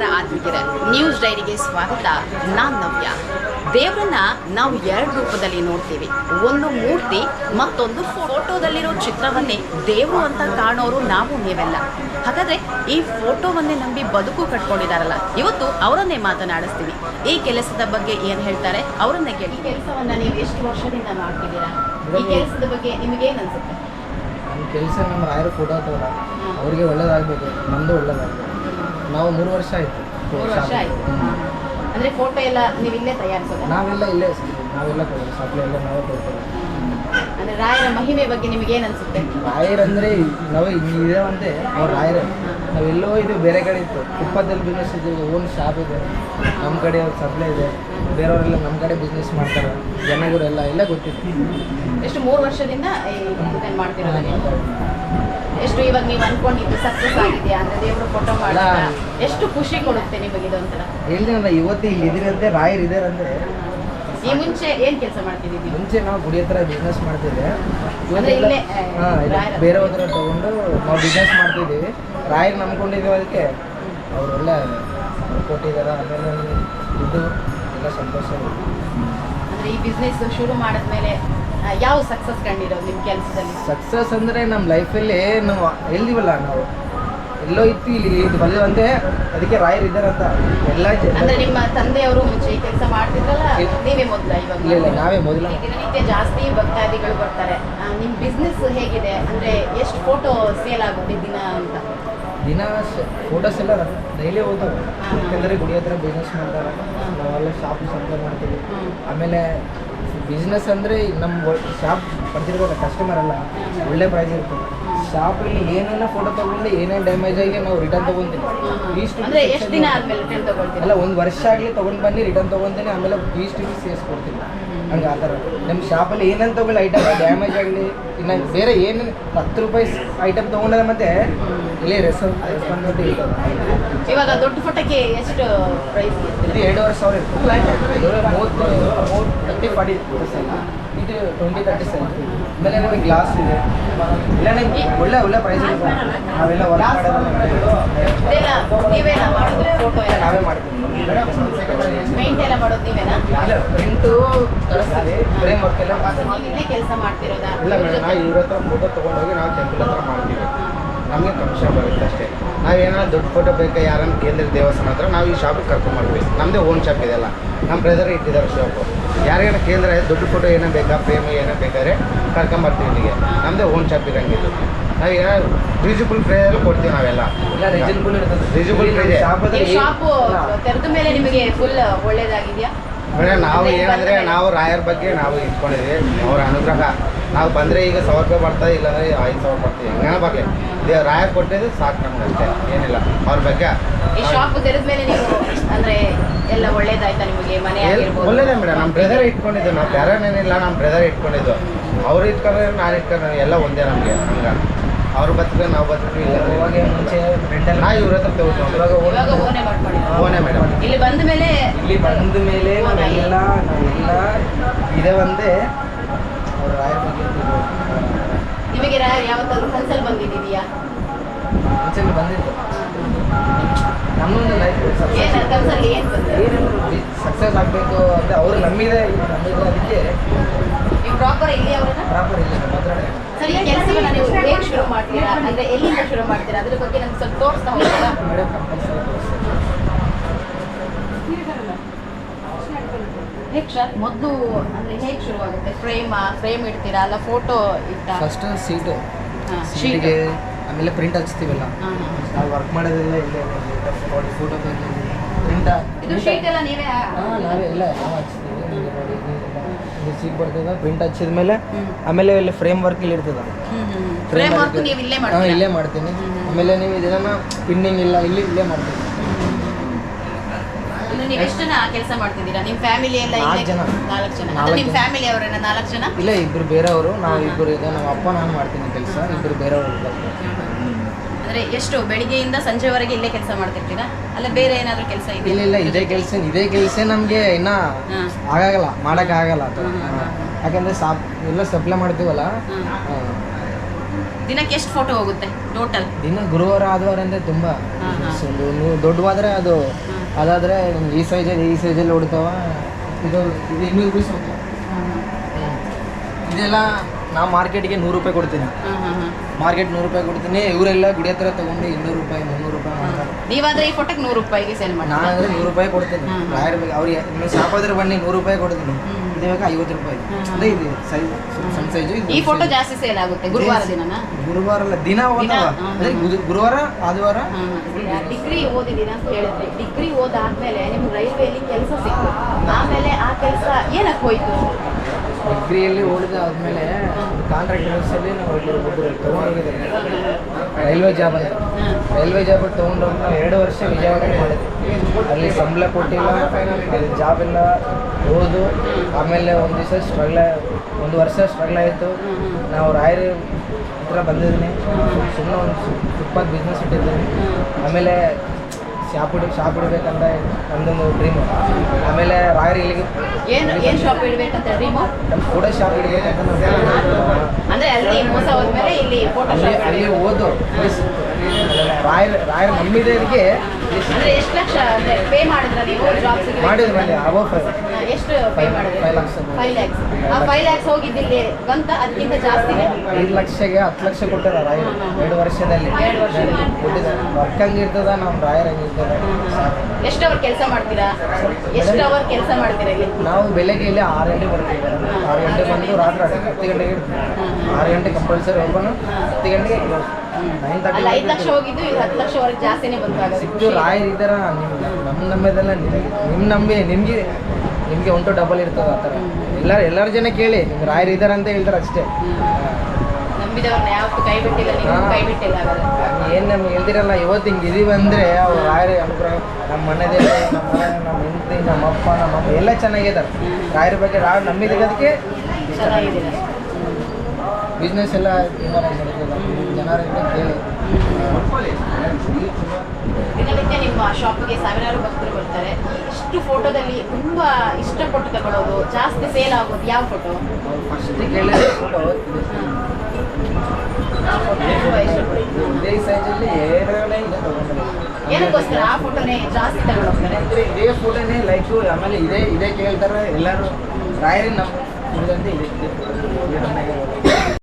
ನಮಸ್ಕಾರ ಆತ್ಮಿಕರೇ ನ್ಯೂಸ್ ಡೈರಿಗೆ ಸ್ವಾಗತ. ನಾನ್ ನವ್ಯ. ದೇವರನ್ನ ನಾವು ಎರಡು ರೂಪದಲ್ಲಿ ನೋಡ್ತೀವಿ. ಒಂದು ಮೂರ್ತಿ ಮತ್ತೊಂದು ಫೋಟೋದಲ್ಲಿರೋ ಚಿತ್ರವನ್ನೇ ದೇವರು ಅಂತ ಕಾಣೋರು ನಾವು ನೀವೆಲ್ಲ. ಹಾಗಾದ್ರೆ ಈ ಫೋಟೋವನ್ನೇ ನಂಬಿ ಬದುಕು ಕಟ್ಕೊಂಡಿದಾರಲ್ಲ ಇವತ್ತು ಅವರನ್ನೇ ಮಾತನಾಡಿಸ್ತೀವಿ. ಈ ಕೆಲಸದ ಬಗ್ಗೆ ಏನು ಹೇಳ್ತಾರೆ? ಅವರನ್ನೇ ಕೇಳಿ. ಈ ಕೆಲಸವನ್ನ ನೀವು ಎಷ್ಟು ವರ್ಷದಿಂದ ಮಾಡ್ತಿದ್ದೀರಾ? ಈ ಕೆಲಸದ ಬಗ್ಗೆ ನಿಮಗೇನು ಅನ್ಸುತ್ತೆ? ನಮ್ಮ ಕೆಲಸ ನಮ್ಮ ರಾಯರು ಕೂಡ ಅವ್ರಿಗೆ ಒಳ್ಳೇದಾಗಬೇಕು ನಮ್ದು ಒಳ್ಳೇದಾಗಬೇಕು. ನಾವು ಮೂರು ವರ್ಷ ಆಯಿತು. ಮೂರು ವರ್ಷ ಆಯ್ತು. ಅಂದ್ರೆ ಫೋಟೋ ಎಲ್ಲ ನೀವು ಇಲ್ಲೇ ತಯಾರಿಸೋದು? ನಾವೆಲ್ಲ ಇಲ್ಲೇ ನಾವೆಲ್ಲ ಕೊಡೋದು ಸಪ್ಲೈ ಎಲ್ಲ ನಾವೇ ಕೊಡ್ತೇವೆ. ಅಂದ್ರೆ ರಾಯರ ಮಹಿಮೆ ಬಗ್ಗೆ ನಿಮಗೆ ಏನು ಅನ್ಸುತ್ತೆ? ರಾಯರಂದರೆ ನಾವು ಇದೇವಂತೆ ಅವ್ರ ರಾಯರ. ನಾವೆಲ್ಲೋ ಇದು ಬೇರೆ ಕಡೆ ಇತ್ತು. ಕುಪ್ಪದಲ್ಲಿ ಬಿಸ್ನೆಸ್ ಇದೆ ಓನ್ ಶಾಪ್ ಇದೆ. ನಮ್ಮ ಕಡೆ ಅವ್ರ ಸಪ್ಲೈ ಇದೆ. ಬೇರೆಯವರೆಲ್ಲ ನಮ್ಮ ಕಡೆ ಬಿಸ್ನೆಸ್ ಮಾಡ್ತಾರೆ. ಜನಗಳೆಲ್ಲ ಎಲ್ಲ ಗೊತ್ತಿತ್ತು. ಎಷ್ಟು ಮೂರು ವರ್ಷದಿಂದ ಮಾಡ್ತಿರೋದು ಎಷ್ಟು ಇವಾಗ ನೀವು ಅನ್ಕೊಂಡಿದ್ದು ಸಕ್ಸಸ್ ಆಗಿದೆಯಾ ಅಂದ್ರೆ ದೇವರು ಫೋಟೋ ಮಾಡಿದ ಎಷ್ಟು ಖುಷಿ ಕೊಡುತ್ತೆ ನಿಮಗೆ ಇದೊಂಥರ? ಹೇಳ್ತೀನಲ್ಲ ಇವತ್ತು ಇಲ್ಲಿ ಇದಿರಂತೆ ರಾಯರ್ ಇದಾರಂದ್ರೆ ಈ ಮುಂಚೆ ಏನ್ ಕೆಲಸ ಮಾಡ್ತಿದ್ದೀವಿ ಮುಂಚೆ ನಾವು ಗುಡಿ ಹತ್ರ ಬಿಸ್ನೆಸ್ ಮಾಡ್ತಿದ್ದೆ. ಬೇರೆ ಹತ್ರ ತಗೊಂಡು ನಾವು ಬಿಸ್ನೆಸ್ ಮಾಡ್ತಿದ್ದೀವಿ. ರಾಯರ್ ನಂಬ್ಕೊಂಡಿದ್ದೀವಿ ಅದಕ್ಕೆ. ಅವರೆಲ್ಲ ಕೊಟ್ಟಿದ್ದಾರೆ. ಆಮೇಲೆ ದುಡ್ಡು ಎಲ್ಲ ಸಂತೋಷ. ಅಂದ್ರೆ ಈ ಬಿಸ್ನೆಸ್ ಶುರು ಮಾಡಿದ್ಮೇಲೆ ಯಾವ ಸಕ್ಸಸ್ ಕಂಡಿರೋದು ನಿಮ್ಮ ಕೆಲಸದಲ್ಲಿ? ಸಕ್ಸಸ್ ಅಂದರೆ ನಮ್ಮ ಲೈಫಲ್ಲಿ ನಾವು ಎಲ್ಲಿವಲ್ಲ ನಾವು. ಎಲ್ಲೋ ಇತ್ತು ಇಲ್ಲಿ ಇದು ಬಂದಿವಂತೆ ಅದಕ್ಕೆ ರಾಯರ್ ಇದ್ದಾರಂತ ಎಲ್ಲ ಅಂದ್ರೆ ನಿಮ್ಮ ತಂದೆಯವರು ಮುಂಚೆ ಈ ಕೆಲಸ ಮಾಡ್ತಿದ್ರಲ್ಲ ಇಲ್ಲ. ನೀವೇ ಮೊದಲ ಇವಾಗ ಇಲ್ಲ ಇಲ್ಲ ನಾವೇ ಮೊದಲ. ಈ ದಿನನಿತ್ಯ ಜಾಸ್ತಿ ಭಕ್ತಾದಿಗಳು ಬರ್ತಾರೆ. ನಿಮ್ಮ ನಿಮ್ ಬಿಸ್ನೆಸ್ ಹೇಗಿದೆ? ಅಂದ್ರೆ ಎಷ್ಟು ಫೋಟೋ ಸೇಲ್ ಆಗುತ್ತೆ ದಿನ ಅಂತ? ದಿನ ಫೋಟೋಸ್ ಎಲ್ಲ ಡೈಲಿ ಹೋಗೋದು ಹಾ. ಯಾಕಂದರೆ ಗುಡಿ ಹತ್ರ ಬಿಸ್ನೆಸ್ ಮಾಡ್ತಾರೆ. ನಾವೆಲ್ಲ ಶಾಪ್ ಸಪ್ಲೈ ಮಾಡ್ತೀವಿ. ಹ್ಮ್. ಆಮೇಲೆ ಬಿಸ್ನೆಸ್ ಅಂದರೆ ನಮ್ಮ ಶಾಪ್ ಬರ್ತಿರ್ಬೋದು ಕಸ್ಟಮರ್ ಅಲ್ಲ ಒಳ್ಳೆ ಪ್ರೈಸ್ ಇರ್ತದೆ ಶಾಪಲ್ಲಿ ಏನೆಲ್ಲ ಫೋಟೋ ತೊಗೊಂಡು ಏನೇನು ಡ್ಯಾಮೇಜ್ ಆಗಿ ನಾವು ರಿಟರ್ನ್ ಅಂದ್ರೆ ಎಷ್ಟು ದಿನ ಅಲ್ಲ ಒಂದು ವರ್ಷ ಆಗಲಿ ತೊಗೊಂಡು ಬನ್ನಿ ರಿಟರ್ನ್ ತೊಗೊತೀನಿ ಆಮೇಲೆ ಟು ಪೀಸ್ ಸೇರಿಸ್ಕೊಡ್ತೀನಿ ಹಂಗೆ ಆ ಥರ. ನಮ್ಮ ಶಾಪಲ್ಲಿ ಏನೇನು ತೊಗೊಳ್ಳಿ ಐಟಮ್ ಡ್ಯಾಮೇಜ್ ಆಗಲಿ ಇನ್ನು ಬೇರೆ ಏನು ಹತ್ತು ರೂಪಾಯಿ ಐಟಮ್ ತೊಗೊಂಡ್ರೆ ಮತ್ತೆ ಇಲ್ಲೇ ರೆಸ್ ರೆಸ್ಪಾನ್ಸಿಬಿಲಿಟಿ ಇರ್ತದೆ. ಇವಾಗ ದೊಡ್ಡ ಫೋಟೋಕ್ಕೆ ಎಷ್ಟು ಪ್ರೈಸ್ ಎರಡೂವರೆ ಸಾವಿರ ಇರ್ತದೆ. ಮೂವತ್ತು ಮೂವತ್ತು ಫಾರ್ಟಿ ಇದು ಟ್ವೆಂಟಿ ತರ್ಟಿ ಸೆಂಟ್ ಆಮೇಲೆ ಗ್ಲಾಸ್ ಇದೆ. ಇಲ್ಲ ನಿಮ್ಗೆ ಒಳ್ಳೆ ಒಳ್ಳೆ ಪ್ರೈಸ್ ಇದೆ. ನಾವೆಲ್ಲ ನಾವೇ ಮಾಡ್ತೀವಿ. ಕೆಲಸ ಮಾಡ್ತಿರೋದಾ? ಇಲ್ಲ ಮೇಡಮ್ ನಾವು ಇವ್ರ ಹತ್ರ ಫೋಟೋ ತೊಗೊಂಡೋಗಿ ನಾವು ಟೆಂಪಲ್ ಹತ್ರ ಮಾಡ್ತೀವಿ. ನಮಗೆ ಕಮಿಷನ್ ಬರುತ್ತೆ ಅಷ್ಟೇ. ನಾವೇನಾದ್ರು ದೊಡ್ಡ ಫೋಟೋ ಬೇಕಾ ಯಾರನ್ನು ಕೇಂದ್ರ ದೇವಸ್ಥಾನ ಹತ್ರ ನಾವು ಈ ಶಾಪಿಗೆ ಕರ್ಕೊಂಡ್ಬರ್ತೀವಿ ನಮ್ಮದೇ ಓನ್ ಶಾಪ್ ಇದೆಲ್ಲ ನಮ್ಮ ಬ್ರದರ್ ಇಟ್ಟಿದ್ದಾರೆ ಶಾಪು ಯಾರಿಗಾರ ಕೇಂದ್ರ ದೊಡ್ಡ ಫೋಟೋ ಏನೋ ಬೇಕಾ ಪ್ರೇಮ ಏನೋ ಬೇಕಾದ್ರೆ ಕರ್ಕೊಂಬರ್ತೀವಿ ಇಲ್ಲಿಗೆ. ನಮ್ಮದೇ ಓನ್ ಶಾಪ್ ಇರಂಗಿಲ್ಲ ನಾವು ಏನಾದ್ರು ರೀಸನಬಲ್ ಪ್ರೈಸಲ್ಲಿ ಕೊಡ್ತೀವಿ ನಾವೆಲ್ಲ. ಎಲ್ಲ ರೀಸನಬಲ್ ಇರ್ತದೆ Reasonable price. ನೀವು ಶಾಪು ತೆರೆದ ಮೇಲೆ ನಿಮಗೆ ಫುಲ್ ಒಳ್ಳೇದಾಗಿದೆಯಾ? ಮೇಡಮ್ ನಾವು ಏನಂದರೆ ಏನಂದ್ರೆ ನಾವು ರಾಯರ ಬಗ್ಗೆ ನಾವು ಇಟ್ಕೊಂಡಿದ್ವಿ ಅವರ ಅನುಗ್ರಹ. ನಾವು ಬಂದರೆ ಈಗ ಸಾವಿರ ರೂಪಾಯಿ ಬರ್ತಾ ಇಲ್ಲ ಅಂದರೆ ಐದು ಸಾವಿರ ಬರ್ತೀವಿ ಹೆಂಗಾನ ಬರಲಿ ದೇವ್ರ ರಾಯ ಕೊಟ್ಟಿದ್ದು ಸಾಕು ನಮ್ಗೆ ಅಷ್ಟೇ ಏನಿಲ್ಲ. ಅವ್ರ ಬಗ್ಗೆ ಈ ಶಾಪ್ ತೆರೆದ ಮೇಲೆ ನೀವು ಅಂದ್ರೆ ಎಲ್ಲ ಒಳ್ಳೇದಾಯ್ತಾ ನಿಮಗೆ? ಮನೆ ಒಳ್ಳೇದೇ ಮೇಡಮ್. ನಮ್ಮ ಬ್ರದರ್ ಇಟ್ಕೊಂಡಿದ್ದು. ನಾವು ಬೇರೆನೇನಿಲ್ಲ ನಮ್ಮ ಬ್ರದರ್ ಇಟ್ಕೊಂಡಿದ್ದು. ಅವ್ರು ಇಟ್ಕೊಂಡ್ರೆ ನಾನು ಇಟ್ಕೊಂಡ್ರೆ ಎಲ್ಲ ಒಂದೇ ನಮಗೆ. ಹಂಗ. ಅವ್ರು ಬದುಕಿದ್ರೆ ನಾವು ಬದುಕ್ತೀವಿ ಇಲ್ಲ. ಅವಾಗ ಮುಂಚೆ ರೆಂಟಲ್ ನಾ ಇವ್ರ ಹತ್ರ ತಗೊಂಡು ಇವಾಗ ಓನೇ ಮೇಡಮ್. ಇಲ್ಲಿ ಬಂದ ಮೇಲೆ ಇಲ್ಲಿ ಬಂದ ಮೇಲೆ ನಾವೆಲ್ಲ ನಾವೆಲ್ಲ ಇದೇ ಒಂದೇ. ಅವ್ರ ಬಗ್ಗೆ ನಿಮಗೆ ರಾಯರ್ ಯಾವತ್ತಾದ್ರೂ ಕನ್ಸಲ್ ಬಂದಿದೆಯಾ ಮುಂಚೆ ಬಂದಿತ್ತು ನಮ್ಮೊಂದು ಲೈಫ್ ಏನ್ ಸಕ್ಸಸ್ ಆಗಬೇಕು ಅಂತ ಅವರು ನಮ್ಮಿದೆ ನಮ್ಮಿದೆ ಅದಕ್ಕೆ ನೀವು ಪ್ರಾಪರ್ ಇಲ್ಲಿ ಅವರನ್ನ? ಪ್ರಾಪರ್ ಇಲ್ಲ ನಮ್ಮ ಹತ್ರ ಸರಿ ಈ ಕೆಲಸವನ್ನ ನೀವು ಹೇಗೆ ಶುರು ಮಾಡ್ತೀರಾ? ಅಂದರೆ ಎಲ್ಲಿಂದ ಶುರು ಮಾಡ್ತೀರಾ? ಅದ್ರ ಬಗ್ಗೆ ನಮ್ಗೆ ಸ್ವಲ್ಪ ತೋರಿಸ್ತಾ ಹೋಗ್ತೀರಾ ಮೇಡಮ್ ಕಂಪಲ್ಸರಿ ಹೇಗೆ ಸರ್ ಮೊದಲು ಅಂದ್ರೆ ಹೇಗೆ ಶುರು ಆಗುತ್ತೆ ಫ್ರೇಮ್ ಫ್ರೇಮ್ ಇಡ್ತೀರಾ? ಅಲ್ಲ ಫೋಟೋ ಇಟ್ಟ? ಫಸ್ಟ್ ಸೀಟು ಸೀಟಿಗೆ ಆಮೇಲೆ ಪ್ರಿಂಟ್ ಹಚ್ತೀವಲ್ಲ? ನಾವು ವರ್ಕ್ ಮಾಡೋದಿಲ್ಲ ಇಲ್ಲೇ ಫೋಟೋ ಪ್ರಿಂಟ್ ಇದು ಶೀಟ್ ಎಲ್ಲ ನೀವೇ ಹಾಂ ನಾವೇ ಇಲ್ಲ ನಾವು ಹಚ್ತೀವಿ. ಇದು ಸೀಟ್ ಬರ್ತದೆ ಪ್ರಿಂಟ್ ಹಚ್ಚಿದ ಮೇಲೆ ಆಮೇಲೆ ಇಲ್ಲಿ ಫ್ರೇಮ್ ವರ್ಕ್ ಇಲ್ಲಿ ಇರ್ತದೆ. ಫ್ರೇಮ್ ವರ್ಕ್ ನೀವು ಇಲ್ಲೇ ಇಲ್ಲೇ ಮಾಡ್ತೀನಿ. ಆಮೇಲೆ ನೀವು ಇದನ್ನ ಪಿನ್ನಿಂಗ್ ಇಲ್ಲ ಇಲ್ಲಿ ಇಲ್ಲೇ ಮಾಡ್ತೀನಿ ಅಂದ್ರೆ ನೀವು ಎಷ್ಟು ಜನ ಕೆಲಸ ಮಾಡ್ತಿದ್ದೀರಾ? ನಿಮ್ಮ ಫ್ಯಾಮಿಲಿ ಎಲ್ಲ ನಾಲ್ಕು ಜನ. ನಾಲ್ಕು ಜನ. ಅಂದ್ರೆ ನಿಮ್ಮ. ಫ್ಯಾಮಿಲಿ ಅವರನ್ನ ನಾಲ್ಕು ಜನ? ಇಲ್ಲ ಇಬ್ರು ಬೇರೆಯವರು. ನಾವು. ಇಬ್ಬರು ಇದೆ ನಮ್ಮ ಅಪ್ಪ ನಾನು ಮಾಡ್ತೀನಿ ಕೆಲಸ. ಇಬ್ಬರು ಬೇರೆಯವರು ಅಂದ್ರೆ ಎಷ್ಟು? ಬೆಳಿಗ್ಗೆಯಿಂದ ಸಂಜೆವರೆಗೆ ಇಲ್ಲೇ ಕೆಲಸ ಮಾಡ್ತಿರ್ತೀರಾ? ಅಲ್ಲ ಬೇರೆ ಏನಾದರೂ ಕೆಲಸ ಇಲ್ಲ ಇದೆಯಾ? ಇಲ್ಲ ಇದೇ ಕೆಲಸ ಇದೇ ಕೆಲಸ ನಮಗೆ ಇನ್ನ ಆಗಲ್ಲ. ಮಾಡಕ್ ಮಾಡೋಕ್ಕಾಗಲ್ಲ ಅದು ಯಾಕಂದ್ರೆ ಸಾಪ್ ಎಲ್ಲ ಸಪ್ಲೈ ಮಾಡ್ತೀವಲ್ಲ? ದಿನಕ್ಕೆ ಎಷ್ಟು ಫೋಟೋ ಹೋಗುತ್ತೆ? ಟೋಟಲ್ ದಿನ ಗುರುವಾರ ಆದವಾರ ಅಂದರೆ ತುಂಬ. ಒಂದು ದೊಡ್ಡವಾದರೆ ಅದು ಅದಾದರೆ ನಿಮ್ಗೆ ಈ ಸೈಜಲ್ಲಿ ಈ ಸೈಜಲ್ಲಿ ಹೊಡಿತಾವ ಇದು ಇನ್ನೂರು ಪೀಸ್ ಹೋಗ್ತಾವ ಇದೆಲ್ಲ ನಾ ಮಾರ್ಕೆಟ್ಗೆ ನೂರು ರೂಪಾಯಿ ಕೊಡ್ತೀನಿ. ಮಾರ್ಕೆಟ್ ನೂರು ರೂಪಾಯಿ ಕೊಡ್ತೀನಿ. ಇವರೆಲ್ಲ ಗುಡಿ ಹತ್ರ ತಗೊಂಡು ಇನ್ನೂರು ರೂಪಾಯಿ ಮುನ್ನೂರು ರೂಪಾಯಿ ಮಾಡ್ತಾರೆ. ನೀವಾದ್ರೆ ಈ ಫೋಟೋಗೆ ನೂರು ರೂಪಾಯಿಗೆ ಸೇಲ್ ಮಾಡಿ ನಾನು ಅಂದರೆ ನೂರು ರೂಪಾಯಿ ಕೊಡ್ತೀನಿ. ರಾಯರ್ ಬಗ್ಗೆ ಅವ್ರಿಗೆ ನೀವು ಸಾಕೋದ್ರೆ ಬನ್ನಿ ನೂರು ರೂಪಾಯಿ ಕೊಡ್ತೀನಿ. ಹ್ಮ್. ಇದು ಐವತ್ತು ರೂಪಾಯಿ. ಅದೇ ಇದೆ ಸೈಜ್ ಸಣ್ಣ ಸೈಜು ಈ ಫೋಟೋ ಜಾಸ್ತಿ ಸೇಲ್ ಆಗುತ್ತೆ ಗುರುವಾರ ದಿನ ಗುರುವಾರ ಅಲ್ಲ ದಿನ. ಅಂದ್ರೆ ಗುರು- ಗುರುವಾರ ಆದಿವಾರ? ಡಿಗ್ರಿ ಓದಿದ್ದೀರಾ ಅಂತ ಹೇಳಿದ್ರೆ ಡಿಗ್ರಿ ಓದಾದ್ಮೇಲೆ ನಿಮ್ಗೆ ರೈಲ್ವೆಯಲ್ಲಿ ಕೆಲಸ ಸಿಕ್ತು. ಆಮೇಲೆ ಆ ಕೆಲಸ ಏನಕ್ಕೆ ಹೋಯ್ತು? ಡಿಗ್ರಿಯಲ್ಲಿ ಓಡಿದ ಆದಮೇಲೆ ಕಾಂಟ್ರಾಕ್ಟ್ ಅಲ್ಲಿ ನಾವು ಒಬ್ಬರು ತೊಗೊಂಡೋಗಿದ್ದಾರೆ. ರೈಲ್ವೆ ಜಾಬ್ ಅಂತ. ರೈಲ್ವೆ ಜಾಬ್ ತೊಗೊಂಡೋಗಿ ನಾವು ಎರಡು ವರ್ಷ ವಿಜಯವಾಡ ಮಾಡಿದ್ವಿ ಅಲ್ಲಿ ಸಂಬಳ ಕೊಟ್ಟಿಲ್ಲ, ಅಲ್ಲಿ ಜಾಬ್ ಇಲ್ಲ, ಓದು. ಆಮೇಲೆ ಒಂದು ದಿವಸ ಸ್ಟ್ರಗಲ್ ಒಂದು ವರ್ಷ ಸ್ಟ್ರಗಲ್ ಆಯಿತು. ನಾವು ರಾಯರ ಹತ್ರ ಬಂದಿದ್ದೀನಿ. ಸುಮ್ಮನೆ ಒಂದು ಫುಟ್ಪಾತ್ ಬಿಸ್ನೆಸ್ ಇಟ್ಟಿದ್ದೀನಿ. ಆಮೇಲೆ ಶಾಪ್ ಇಡ್ ಶಾಪ್ ಇಡಬೇಕಂತ ನಮ್ಮದೊಂದು ಡ್ರೀಮು ಆಮೇಲೆ ರಾಯರ್ ಇಲ್ಲಿಗೆ. ಏನು ಏನು ಶಾಪ್ ಇಡ್ಬೇಕಂತ ಡ್ರೀಮು ನಮ್ಮ ಕೂಡ ಶಾಪ್ ಇಡಬೇಕಂತ ಅಂದ್ರೆ ಅಲ್ಲಿ ಮೋಸ ಹೋದ್ಮೇಲೆ ಇಲ್ಲಿ ಫೋಟೋ ಶಾಪ್ ಅಲ್ಲಿ ಓದು ರಾಯರ್ ರಾಯರ್ ನಂಬಿದವರಿಗೆ ಅಂದ್ರೆ ಎಷ್ಟು ಲಕ್ಷ ಅಂದ್ರೆ ಪೇ ಮಾಡಿದ್ರ ನೀವು? ಜಾಬ್ ಸಿಗಲಿ ಮಾಡಿದ್ರು ಮಾಡಿ ಫೈವ್ ಎಷ್ಟು ಪೇ ಮಾಡಿದ್ರಿ? Five lakhs. ಫೈವ್ ಲ್ಯಾಕ್ಸ್ ಆ ಫೈವ್ ಲ್ಯಾಕ್ಸ್ ಹೋಗಿದ್ದಿಲ್ಲಿ ಬಂತ? ಅದಕ್ಕಿಂತ ಜಾಸ್ತಿನೇ ಐದು ಲಕ್ಷಗೆ ಹತ್ತು ಲಕ್ಷ ಕೊಟ್ಟಾರ ರಾಯರು. ಎರಡು ವರ್ಷದಲ್ಲಿ. ಎರಡು. ಕೊಟ್ಟಿದ್ದಾರೆ. ವರ್ಕ್ ಹಂಗಿರ್ತದ ನಮ್ಮ ರಾಯರ್ ಹಂಗಿರ್ತದ. ಎಷ್ಟು ಅವರ್ ಕೆಲಸ ಮಾಡ್ತೀರಾ? ಎಷ್ಟು ಅವರ್ ಕೆಲಸ ಮಾಡ್ತೀರಾ ಇಲ್ಲಿ? ನಾವು ಬೆಳಗ್ಗೆ ಇಲ್ಲಿ ಆರು ಗಂಟೆ ಬರ್ತೀವಿ. ಆರು ಗಂಟೆ ಬಂದು ರಾತ್ರಿ ಹತ್ತು ಗಂಟೆಗೆ ಆರು ಗಂಟೆ ಕಂಪಲ್ಸರಿ ಹೋಗೋಣ ಹತ್ತು ಗಂಟೆಗೆ ಅಲ್ಲಿ ಐದು ಲಕ್ಷ ಹೋಗಿದ್ದು ಈಗ ಹತ್ತು ಲಕ್ಷವರೆಗೆ ಜಾಸ್ತಿನೇ ಬಂತು ಸಿಕ್ತು ರಾಯರ್ ಇದ್ದಾರ? ನಿಮ್ ನಮ್ಮ ನಂಬಿದೆಲ್ಲ ನಿಮ್ಗೆ ನಿಮ್ಮ ನಂಬಿ ನಿಮಗೆ ನಿಮಗೆ ಒಂಟು ಡಬಲ್ ಇರ್ತದ ಆತರ ಥರ. ಎಲ್ಲ ಎಲ್ಲರ ಜನ ಕೇಳಿ ನಿಮ್ಗೆ ರಾಯರ್ ಇದಾರ ಅಂತ ಹೇಳ್ತಾರೆ ಅಷ್ಟೇ. ನಂಬಿದವ್ರನ್ನ ಯಾವತ್ತೂ ಕೈ ಬಿಟ್ಟಿಲ್ಲ ನೀವು ಹಾ. ಕೈ ಬಿಟ್ಟಿಲ್ಲ ಹಾಗಾದ್ರೆ. ಏನು ನಮ್ಗೆ ಹೇಳ್ತಿರಲ್ಲ ಇವತ್ತು ಹಿಂಗೆ ಇದೀವಿ ಅಂದ್ರೆ ಅವ್ರು ರಾಯರ ಅನುಗ್ರಹ ನಮ್ಮ ಮನೆದೇ ನಮ್ಮ ಮನೆ ನಮ್ಮ ಹೆಂಡತಿ ನಮ್ಮ ಅಪ್ಪ ನಮ್ಮ ಅಮ್ಮ ಎಲ್ಲ ಚೆನ್ನಾಗಿದ್ದಾರೆ. ರಾಯರ ಬಗ್ಗೆ ರಾಯರ್ ನಂಬಿದ್ದಕ್ಕೆ ಚೆನ್ನಾಗಿದೆ ಬಿಸ್ನೆಸ್ ಎಲ್ಲ ತುಂಬ ನಡೀತದೆ ಜನರಿಂದ ಕೇಳಿ ದಿನನಿತ್ಯ ಶಾಪ್ಗೆ ಸಾವಿರಾರು ಭಕ್ತರು ಬರ್ತಾರೆ. ಇಷ್ಟು ಫೋಟೋದಲ್ಲಿ ತುಂಬಾ ಇಷ್ಟಪಟ್ಟು ತಗೊಳ್ಳೋದು ಜಾಸ್ತಿ ಸೇಲ್ ಆಗೋದು ಯಾವ ಫೋಟೋ ಏನಕ್ಕೋಸ್ಕರ ಆ ಫೋಟೋನೇ ಜಾಸ್ತಿ ತಗೊಂಡೋಗ್ತಾರೆ? ಇದೇ ಫೋಟೋನೇ ಲೈಫು ಆಮೇಲೆ ಇದೇ ಇದೇ ಕೇಳ್ತಾರೆ ಎಲ್ಲರೂ. ರಾಯರಿ ನಮ್ಮ ಇದೆ.